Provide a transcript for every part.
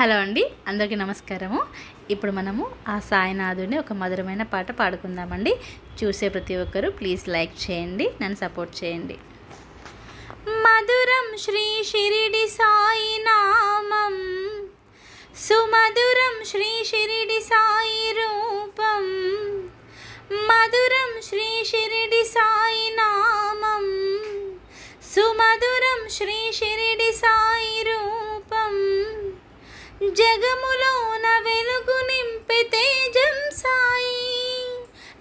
Hello అండి అందరికీ నమస్కారము. ఇప్పుడు మనము ఆ సాయినాథుని ఒక మధురమైన పాట పాడుకుందామండి. చూసే ప్రతి ఒక్కరూ ప్లీజ్ లైక్ చేయండి నన్ను సపోర్ట్ చేయండి. మధురం శ్రీ షిరిడి సాయి నామం సుమధురం శ్రీ షిరిడి సాయి రూపం. మధురం శ్రీ షిరిడి సాయి నామం సుమధురం శ్రీ షిరిడి సాయి రూపం జగములోన వెలుగు నింపే తేజం సాయి.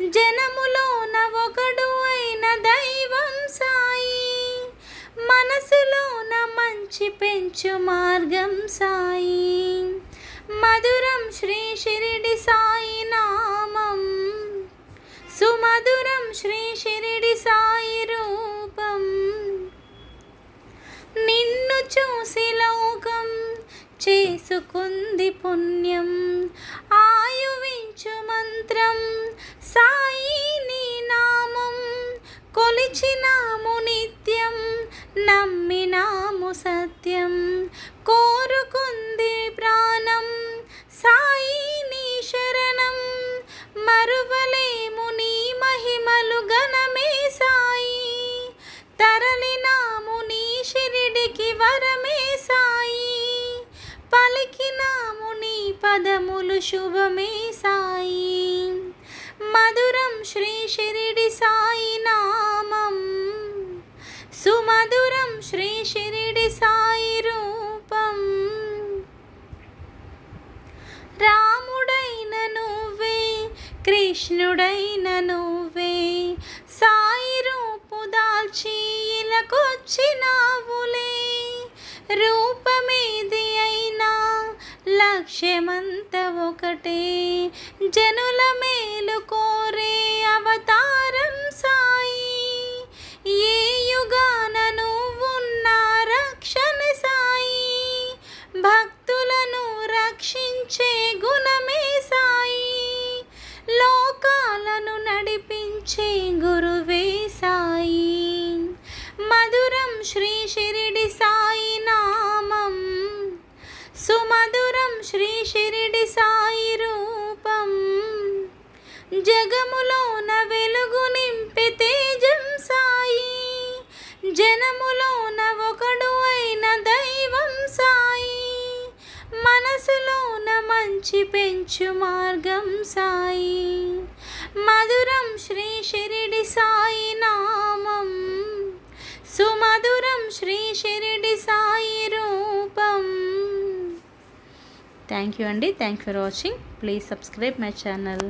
జనములోన ఒకడు అయిన దైవం సాయి. మనసులోన మంచి పెంచు మార్గం సాయి. మధురం శ్రీ షిరిడి సాయి నామం. సుమధురం శ్రీ షిరిడి సాయి రూపం. నిన్ను చూసి లోకం చేసుకుంది పుణ్యం. ఆయువించు మంత్రం సాయి నీ నామం. కొలిచినాము నిత్యం నమ్మినాము సత్యం. కోరుకుంది ప్రాణం సాయి నీ శరణం. మరువలేము నీ మహిమలు గణమే సాయి. తరలినాము నీ షిరిడికి వర. పాదములు శుభమే సాయి. మధురం శ్రీ షిరిడి సాయి నామం. సుమధురం శ్రీ షిరిడి సాయి రూపం. రాముడైన నువ్వే కృష్ణుడైన నువ్వే సాయి రూపు దాల్చి ఇలాకొచ్చినావులే రూపమేది లక్ష్యమంత ఒకటే. జనుల మేలు కోరే అవతారం సాయి. ఏ యుగాన నువ్వున్న రక్షణ సాయి. భక్తులను రక్షించే గుణమే సాయి. లోకాలను నడిపించే గురువే సాయి. మధురం శ్రీ మధురం శ్రీ షిరిడి సాయి రూపం. జగములోన వెలుగు నింపే తేజం సాయి. జనములోన ఒకడు అయిన దైవం సాయి. మనసులోన మంచి పెంచు మార్గం సాయి. మధురం శ్రీ షిరిడి సాయినా థ్యాంక్ యూ అండి. Thank for watching. Please subscribe my channel.